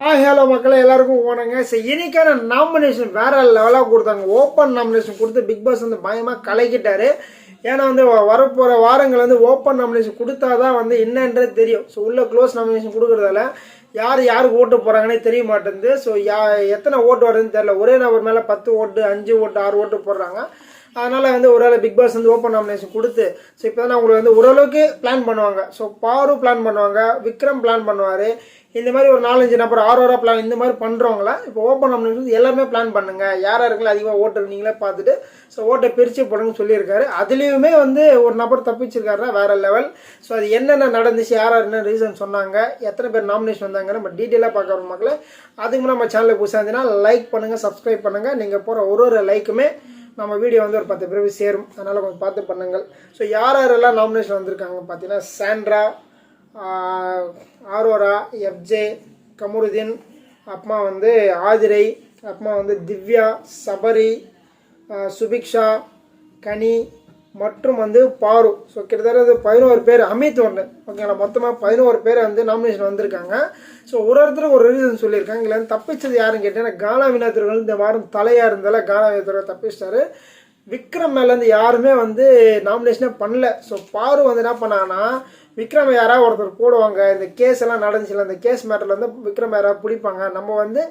ஆ hello மக்களே எல்லாருக்கும் போனாங்க சரி இன்னைக்கான நாமினேஷன் வேற லெவலாக கொடுத்தாங்க. ஓப்பன் நாமினேஷன் கொடுத்து பிக் பாஸ் வந்து பயமாக கலைக்கிட்டாரு. ஏன்னா வந்து வ- வரப்போகிற வாரங்கள் வந்து ஓப்பன் நாமினேஷன் கொடுத்தா தான் வந்து என்னன்றது தெரியும். ஸோ உள்ள க்ளோஸ் நாமினேஷன் கொடுக்குறதால யார் யாருக்கு ஓட்டு போகிறாங்கன்னே தெரிய மாட்டேங்குது. ஸோ யா எத்தனை ஓட்டு வருதுன்னு தெரில ஒரே நபர் மேலே பத்து ஓட்டு அஞ்சு ஓட்டு ஆறு ஓட்டு போடுறாங்க. அதனால் வந்து ஒரு பிக் பாஸ் வந்து ஓப்பன் நாமினேஷன் கொடுத்து ஸோ இப்போ தான் உங்களுக்கு வந்து ஓரளவுக்கு பிளான் பண்ணுவாங்க. ஸோ பாரு பிளான் பண்ணுவாங்க விக்ரம் பிளான் பண்ணுவார். இந்த மாதிரி ஒரு நாலஞ்சு நபர் ஆறு பிளான் இந்த மாதிரி பண்ணுறவங்கள இப்போ ஓப்பன் நாமினேஷன் எல்லாமே பிளான் பண்ணுங்கள் யார் யாருக்குள்ள அதிகமாக ஓட்டு நீங்களே பார்த்துட்டு ஸோ ஓட்டை பிரித்து போடுங்கன்னு சொல்லியிருக்காரு. அதுலேயுமே வந்து ஒரு நபர் தப்பிச்சிருக்காருன்னா வேறு லெவல் ஸோ அது என்னென்ன நடந்துச்சு யார் யார் என்ன ரீசன் சொன்னாங்க எத்தனை பேர் நாமினேஷன் வந்தாங்க நம்ம டீட்டெயிலாக பார்க்குற மக்களை மக்களே. அதுக்கு நம்ம சேனலுக்கு புதுசாக இருந்துச்சுன்னா லைக் பண்ணுங்கள் சப்ஸ்கிரைப் பண்ணுங்கள் நீங்கள் போகிற ஒரு ஒரு லைக்குமே நம்ம வீடியோ வந்து ஒரு பத்து பேருக்கு சேரும். அதனால் கொஞ்சம் பார்த்து பண்ணுங்கள். ஸோ யார் யாரெல்லாம் நாமினேஷன் வந்திருக்காங்க பார்த்தீங்கன்னா சாண்ட்ரா ஆரோரா எஃப்ஜே கமருதீன் அப்புறமா வந்து ஆதிரை அப்புறமா வந்து திவ்யா சபரி சுபிக்ஷா கனி மற்றும் வந்து பாரு. ஸோ கிட்டத்தட்ட பதினோரு பேர் அமித் ஒன்று ஓகேங்களா மொத்தமாக பதினோரு பேர் வந்து நாமினேஷன் வந்திருக்காங்க. ஸோ ஒரு ஒருத்தர் ஒரு ரீசன் சொல்லியிருக்காங்க. இதில் வந்து தப்பிச்சது யாருன்னு கேட்டேன்னா கானா வினாத்திரர்கள் இந்த வாரம் தலையாக இருந்தால கானா வினோத்தர்கள் தப்பிச்சிட்டாரு. விக்ரம் மேலேருந்து யாருமே வந்து நாமினேஷனே பண்ணல. ஸோ பாரு வந்து என்ன பண்ணாங்கன்னா விக்ரம் யாராவது ஒருத்தர் போடுவாங்க இந்த கேஸ் எல்லாம் நடந்துச்சுல இந்த கேஸ் மேட்டரில் வந்து விக்ரம் யாராவது பிடிப்பாங்க நம்ம வந்து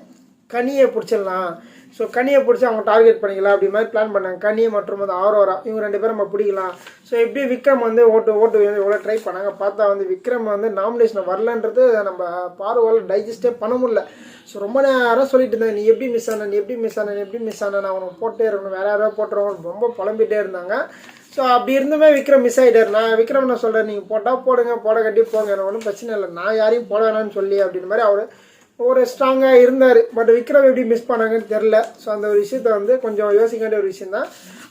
கனியை பிடிச்சிடலாம். ஸோ கனியை பிடிச்சி அவங்க டார்கெட் பண்ணிக்கலாம் அப்படி மாதிரி பிளான் பண்ணாங்க. கனி மற்றும் வந்து ஆரோரா இவங்க ரெண்டு பேரும் நம்ம பிடிக்கலாம். ஸோ எப்படி விக்ரம் வந்து ஓட்டு ஓட்டு வந்து எவ்வளோ ட்ரை பண்ணாங்க? பார்த்தா வந்து விக்ரம் வந்து நாமினேஷன் வரலன்றது நம்ம பார்வையால் டைஜஸ்டே பண்ண முடியல. ஸோ ரொம்ப நேரம் சொல்லிட்டு இருந்தேன் நீ எப்படி மிஸ் ஆன நீ எப்படி மிஸ் ஆன நீ எப்படி மிஸ் ஆன நான் அவனுக்கு போட்டே இருக்கணும். வேற யாராவது போட்டுருவோம் ரொம்ப புலம்பிட்டே இருந்தாங்க. ஸோ அப்படி இருந்துமே விக்ரம் மிஸ் ஆகிட்டார் நான் விக்ரம் நான் சொல்கிறேன் நீங்கள் போட்டால் போடுங்க போட கட்டி போங்க. எனக்கு ஒன்றும் பிரச்சனை இல்லை. நான் யாரையும் போட வேணாம்னு சொல்லி அப்படின்னு மாதிரி அவர் ஒரு ஸ்ட்ராங்காக இருந்தார். பட் விக்ரம் எப்படி மிஸ் பண்ணாங்கன்னு தெரில ஸோ அந்த ஒரு விஷயத்த வந்து கொஞ்சம் யோசிக்க வேண்டிய ஒரு விஷயம் தான்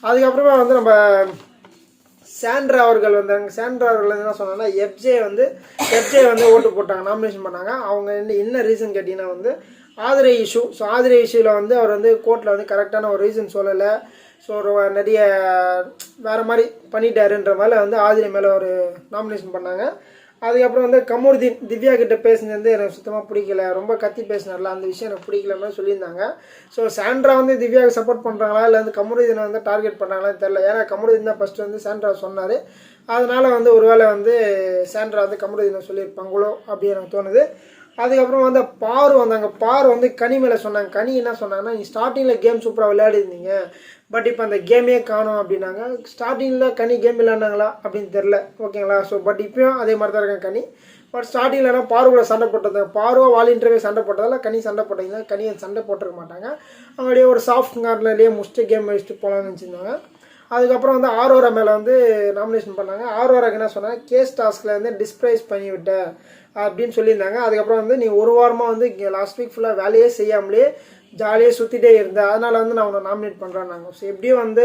அதுக்கப்புறமா வந்து நம்ம சாண்ட்ரா அவர்கள் வந்தாங்க சாண்ட்ரா அவர்கள் என்ன சொன்னாங்கன்னா எஃப்ஜே வந்து எஃப்ஜே வந்து ஓட்டு போட்டாங்க நாமினேஷன் பண்ணாங்க. அவங்க என்ன என்ன ரீசன் கேட்டிங்கன்னா வந்து ஆதிரை இஷ்யூ ஸோ ஆதிரை இஷ்யூவில் வந்து அவர் வந்து கோர்ட்டில் வந்து கரெக்டான ஒரு ரீசன் சொல்லலை. ஸோ ஒரு நிறைய வேறு மாதிரி பண்ணிட்டாருன்ற மேலே வந்து ஆதிரை மேலே ஒரு நாமினேஷன் பண்ணாங்க. அதுக்கப்புறம் வந்து கமருதீன் திவ்யா கிட்ட பேசினது வந்து எனக்கு சுத்தமாக பிடிக்கல. ரொம்ப கத்தி பேசினார்ல. அந்த விஷயம் எனக்கு பிடிக்கலன்னு சொல்லியிருந்தாங்க. ஸோ சாண்ட்ரா வந்து திவ்யாவுக்கு சப்போர்ட் பண்ணுறாங்களா இல்லை வந்து கமருதீனை வந்து டார்கெட் பண்ணுறாங்களான்னு தெரில ஏன்னா கமருதீன் தான் ஃபஸ்ட்டு வந்து சாண்ட்ரா சொன்னார். அதனால் வந்து ஒருவேளை வந்து சாண்ட்ரா வந்து கமருதீனை சொல்லியிருப்பாங்களோ அப்படின்னு எனக்கு தோணுது. அதுக்கப்புறம் வந்து பாரு வந்தாங்க. பாரு வந்து கனி மேலே சொன்னாங்க. கனி என்ன சொன்னாங்கன்னா நீ ஸ்டார்டிங்கில் கேம் சூப்பராக விளையாடிருந்தீங்க. பட் இப்போ அந்த கேமே காணும் அப்படின்னாங்க. ஸ்டார்டிங்கில் கனி கேம் விளாண்டாங்களா அப்படின்னு தெரில ஓகேங்களா ஸோ பட் இப்பயும் அதே மாதிரி தான் இருக்காங்க கனி. பட் ஸ்டார்டிங்கில் என்ன பாரு கூட சண்டை போட்டது. பாருவா வாலின்றவே சண்டை போட்டதால் கனி சண்டை போட்டீங்கன்னா கனி சண்டை போட்டிருக்க மாட்டாங்க? அவங்களுடைய ஒரு சாஃப்ட் கார்னர்லேயே முடிச்சுட்டு கேம் வச்சுட்டு போகலான்னு நினச்சிருந்தாங்க. அதுக்கப்புறம் வந்து ஆரோரா மேலே வந்து நாமினேஷன் பண்ணாங்க. ஆரோராக்கு என்ன சொன்னாங்க? கேஸ் டாஸ்கில் வந்து டிஸ்பிரைஸ் பண்ணிவிட்ட அப்படின்னு சொல்லியிருந்தாங்க. அதுக்கப்புறம் வந்து நீ ஒரு வாரமாக வந்து இங்கே லாஸ்ட் வீக் ஃபுல்லாக வேலையே செய்யாமலே ஜாலியாக சுற்றிட்டே இருந்தேன் அதனால் வந்து நான் உன்னை நாமினேட் பண்ணுறேன் நாங்கள் ஸோ எப்படியும் வந்து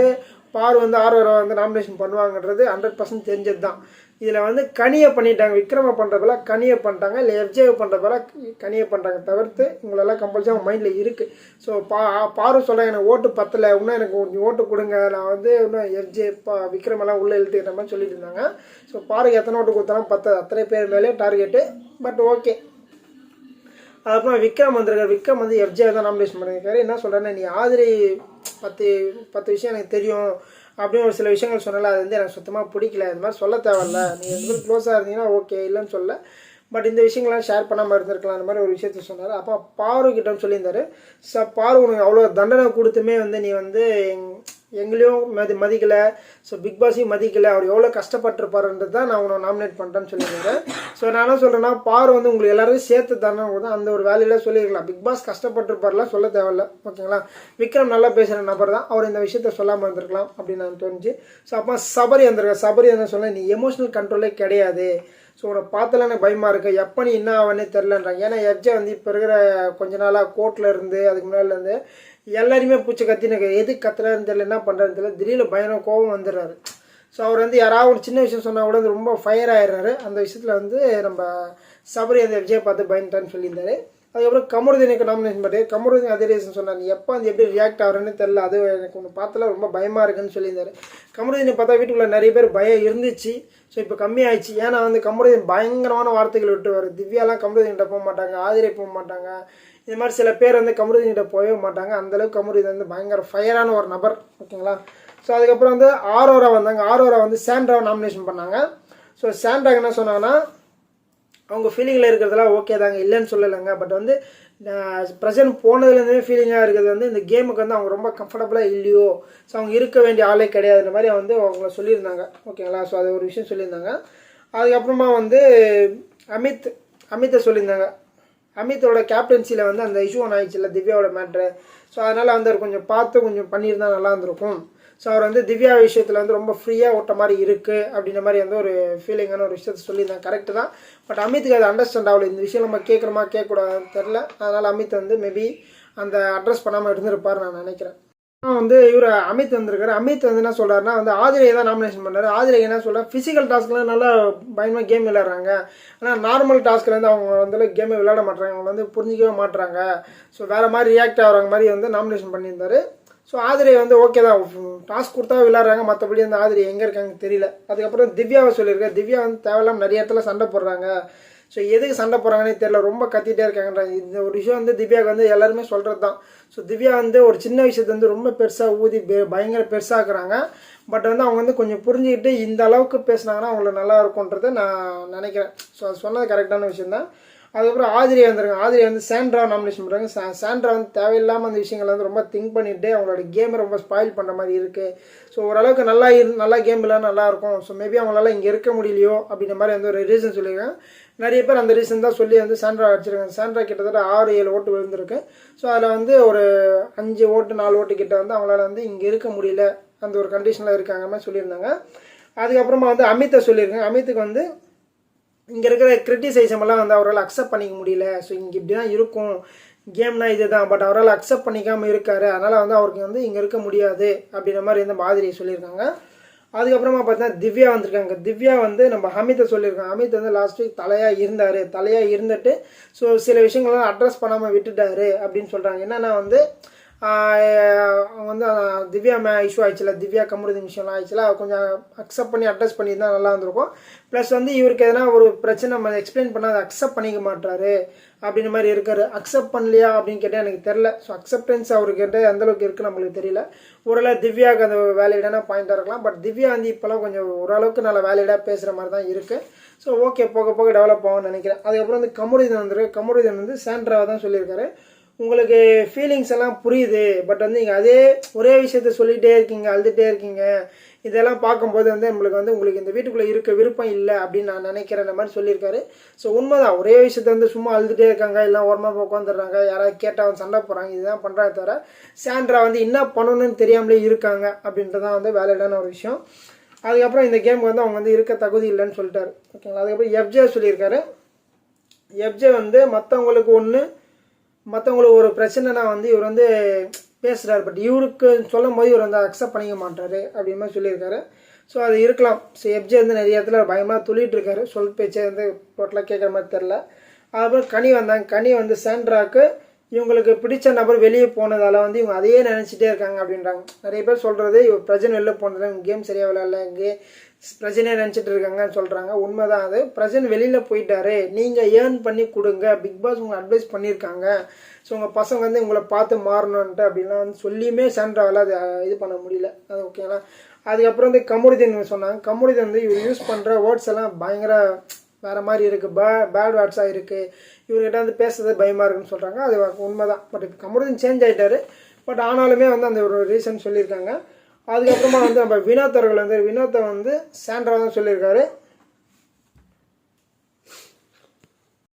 பார் வந்து ஆரோரா வந்து நாமினேஷன் பண்ணுவாங்கன்றது ஹண்ட்ரட் பர்சன்ட் தெரிஞ்சது தான் இதில் வந்து கனியை பண்ணிட்டாங்க விக்ரம பண்ணுறப்பெல்லாம் கனியை பண்ணிட்டாங்க இல்லை எஃப்ஜே பண்ணுறதுல கனியை பண்ணுறாங்க தவிர்த்து உங்களெல்லாம் கம்பல்சரி அவங்க மைண்டில் இருக்குது ஸோ பா பாரு சொல்ல எனக்கு ஓட்டு பத்தலை இன்னும் எனக்கு கொஞ்சம் ஓட்டு கொடுங்க நான் வந்து இன்னும் எஃப்ஜே பா விக்ரமெல்லாம் உள்ளே இழுத்துக்கிற மாதிரி சொல்லிட்டு இருந்தாங்க. ஸோ பாருக்கு எத்தனை ஓட்டு கொடுத்தாலும் பத்து அத்தனை பேர் மேலே டார்கெட்டு பட் ஓகே அதுக்கப்புறம் விக்ரம் வந்திருக்காரு. விக்ரம் வந்து எஃப்ஜே தான் நாமினேஷன் பண்ணியிருக்காரு என்ன சொல்கிறேன்னா நீ ஆதிரி பத்து பத்து விஷயம் எனக்கு தெரியும் அப்படின்னு ஒரு சில விஷயங்கள் சொன்னல அது வந்து எனக்கு சுத்தமாக பிடிக்கல. இது மாதிரி சொல்ல தேவையில்ல. நீங்கள் ரெண்டு க்ளோஸாக இருந்தீங்கன்னா ஓகே இல்லைன்னு சொல்ல பட் இந்த விஷயங்கள்லாம் ஷேர் பண்ணாமல் இருந்திருக்கலாம். அந்த மாதிரி ஒரு விஷயத்த சொன்னார். அப்போ பாரு கிட்டன்னு சொல்லியிருந்தாரு. ச பாரு உனக்கு அவ்வளோ தண்டனை கொடுத்துமே வந்து நீ வந்து எங்களையும் மதி மதிக்கலை. So big பாஸையும் மதிக்கலை. அவர் எவ்வளோ கஷ்டப்பட்டிருப்பாருன்றது தான் நான் உன்னை நாமினேட் பண்ணுறேன்னு சொல்லியிருந்தாரு ஸோ நான் என்ன சொல்கிறேன்னா பார் வந்து உங்களுக்கு எல்லாரும் சேர்த்து தானே கூட அந்த ஒரு வேலையில சொல்லியிருக்கலாம். பிக் பாஸ் கஷ்டப்பட்டிருப்பார்லாம் சொல்ல தேவையில்ல. ஓகேங்களா? விக்ரம் நல்லா பேசுகிற நபர் தான். அவர் இந்த விஷயத்த சொல்லாமல் இருந்திருக்கலாம் அப்படின்னு நான் தோணுச்சு. ஸோ அப்போ சபரி வந்திருக்க சபரி என்ன சொன்னேன் நீ எமோஷனல் கண்ட்ரோலே கிடையாது. ஸோ உன்னை பார்த்தால எனக்கு பயமாக இருக்குது எப்போ நீ என்ன ஆவனே தெரிலன்றாங்க ஏன்னா எஃப்ஜே வந்து இப்போ இருக்கிற கொஞ்ச நாளாக கோர்ட்டில் இருந்து அதுக்கு முன்னாடிலேருந்து எல்லாருமே பூச்சி கத்தினு எது கத்துறாருன்னு தெரியல என்ன பண்ணுறதுன்னு தெரியல. திடீர்னு பயணம் கோபம் வந்துடுறாரு. ஸோ அவர் வந்து யாராவது ஒரு சின்ன விஷயம் சொன்னால் கூட வந்து ரொம்ப ஃபயர் ஆயிடுறாரு. அந்த விஷயத்தில் வந்து நம்ம சபரி அந்த விஜய் பார்த்து பயந்துட்டான்னு சொல்லியிருந்தாரு. அதுக்கப்புறம் கமருதீனுக்கு நாமினேஷன் பண்ணி கமருதீன் அதே ரீசன் சொன்னார். எப்போ அது எப்படி ரியாக்ட் ஆகிறேன்னு தெரில அது எனக்கு ஒன்று பார்த்தல ரொம்ப பயமாக இருக்குன்னு சொல்லியிருந்தாரு. கமருதீனை பார்த்தா வீட்டுக்குள்ளே நிறைய பேர் பயம் இருந்துச்சு. ஸோ இப்போ கம்மியாயிடுச்சு. ஏன்னா வந்து கமருதீன் பயங்கரமான வார்த்தைகள் விட்டுவார் திவ்யாலாம் கமருதீன்கிட்ட போக மாட்டாங்க ஆதிரை போக மாட்டாங்க. இது மாதிரி சில பேர் வந்து கமருதீன்கிட்ட போகவே மாட்டாங்க. அந்தளவுக்கு கமருதீன் வந்து பயங்கர ஃபயரான ஒரு நபர். ஓகேங்களா? ஸோ அதுக்கப்புறம் வந்து ஆரோரா வந்தாங்க. ஆரோரா வந்து சாண்ட்ராவை நாமினேஷன் பண்ணாங்க. ஸோ சாண்ட்ராக் என்ன சொன்னாங்கன்னா அவங்க ஃபீலிங்கில் இருக்கிறதெல்லாம் ஓகே தாங்க இல்லைன்னு சொல்லலைங்க. பட் வந்து ப்ரெசன்ட் போனதுலேருந்தே ஃபீலிங்காக இருக்கிறது வந்து இந்த கேமுக்கு வந்து அவங்க ரொம்ப கம்ஃபர்டபுளாக இல்லையோ ஸோ அவங்க இருக்க வேண்டிய ஆளே கிடையாதுன்ற மாதிரி வந்து அவங்கள சொல்லியிருந்தாங்க. ஓகேங்களா? ஸோ அது ஒரு விஷயம் சொல்லியிருந்தாங்க. அதுக்கப்புறமா வந்து அமித் அமித்தை சொல்லியிருந்தாங்க. அமித்தோட கேப்டன்சியில் வந்து அந்த இஷ்யூ ஒன்று ஆயிடுச்சுல்ல திவ்யாவோட மேட்ரு ஸோ அதனால் வந்து அவர் கொஞ்சம் பார்த்து கொஞ்சம் பண்ணியிருந்தா நல்லா இருந்திருக்கும். ஸோ அவர் வந்து திவ்யா விஷயத்தில் வந்து ரொம்ப ஃப்ரீயாக ஓட்ட மாதிரி இருக்குது அப்படின்ற மாதிரி வந்து ஒரு ஃபீலிங்கான ஒரு விஷயத்த சொல்லியிருந்தாங்க கரெக்டு தான். பட் அமித்துக்கு அது அண்டர்ஸ்டாண்ட் ஆகல. இந்த விஷயம் நம்ம கேட்குறோமா கேட்கக்கூடாதுன்னு தெரில அதனால் அமித் வந்து மேபி அந்த அட்ரஸ் பண்ணாமல் இருந்திருப்பார் நான் நினைக்கிறேன். வந்து இவர் அமித் வந்திருக்காரு. அமித் வந்து என்ன சொல்கிறாருன்னா வந்து ஆதிரையை தான் நாமினேஷன் பண்ணாரு. ஆதிரை என்ன சொல்கிறார் ஃபிசிக்கல் டாஸ்க்லாம் நல்லா பயமாக கேம் விளையாடுறாங்க. ஆனால் நார்மல் டாஸ்க்கில் இருந்து அவங்க வந்து கேமே விளையாட மாட்டாங்க அவங்க வந்து புரிஞ்சிக்கவே மாட்டுறாங்க ஸோ வேறு மாதிரி ரியாக்ட் ஆகிற மாதிரி வந்து நாமினேஷன் பண்ணியிருந்தாரு. ஸோ ஆதிரை வந்து ஓகே தான். டாஸ்க் கொடுத்தா விளையாடுறாங்க. மற்றபடி அந்த ஆதிரை எங்கே இருக்காங்க தெரியல. அதுக்கப்புறம் திவ்யாவை சொல்லியிருக்கேன் திவ்யா வந்து தேவையில்லாம நிறைய இடத்துல சண்டை போடுறாங்க. ஸோ எதுக்கு சண்டை போடுறாங்கன்னே தெரியல. ரொம்ப கத்திட்டே இருக்காங்கன்றாங்க. இந்த ஒரு விஷயம் வந்து திவ்யாவுக்கு வந்து எல்லாருமே சொல்கிறது தான் ஸோ திவ்யா வந்து ஒரு சின்ன விஷயத்தை வந்து ரொம்ப பெருசாக ஊதி பயங்கர பெருசாக்குறாங்க. பட் வந்து அவங்க வந்து கொஞ்சம் புரிஞ்சுக்கிட்டு இந்த அளவுக்கு பேசுனாங்கன்னா அவங்களுக்கு நல்லா இருக்கும்ன்றதை நான் நினைக்கிறேன். ஸோ அது சொன்னது கரெக்டான விஷயம் தான் அதுக்கப்புறம் ஆதிரியை வந்துருங்க ஆதிரியை வந்து சாண்ட்ரா நாமினேஷன் பண்ணுறாங்க. சா சாண்ட்ரா வந்து தேவையில்லாமல் அந்த விஷயங்களை வந்து ரொம்ப திங்க் பண்ணிட்டு அவங்களோட கேமை ரொம்ப ஸ்பாயில் பண்ணுற மாதிரி இருக்குது ஸோ ஓரளவுக்கு நல்லா இரு நல்லா கேம் இல்லை நல்லா இருக்கும். ஸோ மேபி அவங்களால இங்கே இருக்க முடியலையோ அப்படின்ற மாதிரி வந்து ஒரு ரீசன் சொல்லியிருக்காங்க. நிறைய பேர் அந்த ரீசன் தான் சொல்லி வந்து சாண்ட்ரா அடிச்சிருக்காங்க. சாண்ட்ரா கிட்டத்தட்ட ஆறு ஏழு ஓட்டு விழுந்திருக்கு. ஸோ அதில் வந்து ஒரு அஞ்சு ஓட்டு நாலு ஓட்டு கிட்ட வந்து அவங்களால வந்து இங்கே இருக்க முடியல. அந்த ஒரு கண்டிஷனில் இருக்காங்க மாதிரி சொல்லியிருந்தாங்க. அதுக்கப்புறமா வந்து அமித்தை சொல்லியிருக்காங்க. அமித்துக்கு வந்து இங்கே இருக்கிற கிரிட்டிசைசம் எல்லாம் வந்து அவரால் அக்செப்ட் பண்ணிக்க முடியல. ஸோ இங்கே இப்படி தான் இருக்கும். கேம்னா இதுதான். பட் அவரால் அக்செப்ட் பண்ணிக்காமல் இருக்காரு. அதனால் வந்து அவருக்கு வந்து இங்கே இருக்க முடியாது அப்படின்ற மாதிரி இந்த மாதிரி சொல்லியிருக்காங்க. அதுக்கப்புறமா பார்த்தீங்கன்னா திவ்யா வந்திருக்காங்க. திவ்யா வந்து நம்ம அமித்தை சொல்லியிருக்காங்க. அமித் வந்து லாஸ்ட் வீக் தலையாக இருந்தார். தலையாக இருந்துட்டு ஸோ சில விஷயங்கள்லாம் அட்ரஸ் பண்ணாமல் விட்டுட்டாரு அப்படின்னு சொல்கிறாங்க என்னென்னா வந்து வந்து திவ்யா மே இஷ்யூ ஆயிடுச்சுல. திவ்யா கமுருதின் விஷயம்லாம் ஆயிடுச்சுல. அதை கொஞ்சம் அக்செப்ட் பண்ணி அட்ரஸ் பண்ணியிருந்தா நல்லா இருந்திருக்கும். ப்ளஸ் வந்து இவருக்கு எதனா ஒரு பிரச்சனை நம்ம எக்ஸ்பிளைன் பண்ணால் அதை அக்செப்ட் பண்ணிக்க மாட்டாரு அப்படின்ற மாதிரி இருக்காரு. அக்செப்ட் பண்ணலையா அப்படின்னு கேட்டால் எனக்கு தெரில ஸோ அக்செப்டன்ஸ் அவர்கிட்ட எந்த அளவுக்கு இருக்குது நம்மளுக்கு தெரியல. ஓரளவு திவ்யாவுக்கு அந்த வேலிடான பாயிண்ட்டாக இருக்கலாம். பட் திவ்யா வந்து இப்போலாம் கொஞ்சம் ஓரளவுக்கு நல்ல வேலிடாக பேசுகிற மாதிரி தான் இருக்குது ஸோ ஓகே போக போக டெவலப் ஆகும்னு நினைக்கிறேன். அதுக்கப்புறம் வந்து கமுருதன் வந்துருக்கு. கமுருதன் வந்து சாண்ட்ராவை தான் சொல்லியிருக்காரு. உங்களுக்கு ஃபீலிங்ஸ் எல்லாம் புரியுது. பட் வந்து நீங்கள் அதே ஒரே விஷயத்த சொல்லிகிட்டே இருக்கீங்க அழுதுகிட்டே இருக்கீங்க. இதெல்லாம் பார்க்கும்போது வந்து நம்மளுக்கு வந்து உங்களுக்கு இந்த வீட்டுக்குள்ளே இருக்க விருப்பம் இல்லை அப்படின்னு நான் நினைக்கிறேன். இந்த மாதிரி சொல்லியிருக்காரு. ஸோ உண்மைதான். ஒரே விஷயத்த வந்து சும்மா அழுதுகிட்டே இருக்காங்க எல்லாம் ஓரமாக உட்காந்துடுறாங்க யாராவது கேட்டால் வந்து சண்டை போகிறாங்க இதுதான் பண்ணுறாங்க தவிர சாண்ட்ரா வந்து என்ன பண்ணணும்னு தெரியாமலே இருக்காங்க அப்படின்றதான் வந்து வேலையிடான ஒரு விஷயம். அதுக்கப்புறம் இந்த கேமுக்கு வந்து அவங்க வந்து இருக்க தகுதி இல்லைன்னு சொல்லிட்டாரு. ஓகேங்களா? அதுக்கப்புறம் எஃப்ஜே சொல்லியிருக்காரு. எஃப்ஜே வந்து மற்றவங்களுக்கு ஒன்று மற்றவங்களுக்கு ஒரு பிரச்சனைனா வந்து இவர் வந்து பேசுகிறார் பட் இவருக்கு சொல்லும் போது இவர் வந்து அக்செப்ட் பண்ணிக்க மாட்டார் அப்படின் மாதிரி சொல்லியிருக்காரு. ஸோ அது இருக்கலாம். ஸோ எஃப்ஜே வந்து நிறைய இடத்துல பயமாக துளிட்டு இருக்காரு. சொல் பேச்சே வந்து டோட்டலாக கேட்குற மாதிரி தெரில அதுக்கப்புறம் கனி வந்தாங்க கனி வந்து சாண்ட்ராக்கு இவங்களுக்கு பிடிச்ச நபர் வெளியே போனதால் வந்து இவங்க அதையே நினச்சிட்டே இருக்காங்க அப்படின்றாங்க. நிறைய பேர் சொல்கிறது இவர் பிரஜன் வெளில போனதில் கேம் சரியாக விளையாடல இங்கே. பிரஜனையே நினச்சிட்டு இருக்காங்கன்னு சொல்கிறாங்க உண்மைதான் அது. பிரசன் வெளியில் போயிட்டாரு. நீங்கள் ஏர்ன் பண்ணி கொடுங்க. பிக் பாஸ் உங்களை அட்வைஸ் பண்ணியிருக்காங்க. ஸோ உங்கள் பசங்க வந்து உங்களை பார்த்து மாறணுன்ட்டு அப்படின்லாம் வந்து சொல்லியுமே சாண்ட்ராவில் அது இது பண்ண முடியல. அது ஓகேங்களா அதுக்கப்புறம் வந்து கமுடிதன் சொன்னாங்க. கமுடிதன் வந்து இவர் யூஸ் பண்ணுற வேர்ட்ஸ் எல்லாம் பயங்கர வேறு மாதிரி இருக்குது பே பேட் வேர்ட்ஸாக இருக்குது இவர்கிட்ட வந்து பேசுறது பயமாக இருக்குன்னு சொல்கிறாங்க அது உண்மை தான் பட் கமுடிதன் சேஞ்ச் ஆகிட்டாரு பட் ஆனாலுமே வந்து அந்த ஒரு ரீசன் சொல்லியிருக்காங்க. அதுக்கப்புறமா வந்து நம்ம வினோத்தர்கள் வந்து வினோத்தை வந்து சாண்ட்ரா தான் சொல்லியிருக்காரு.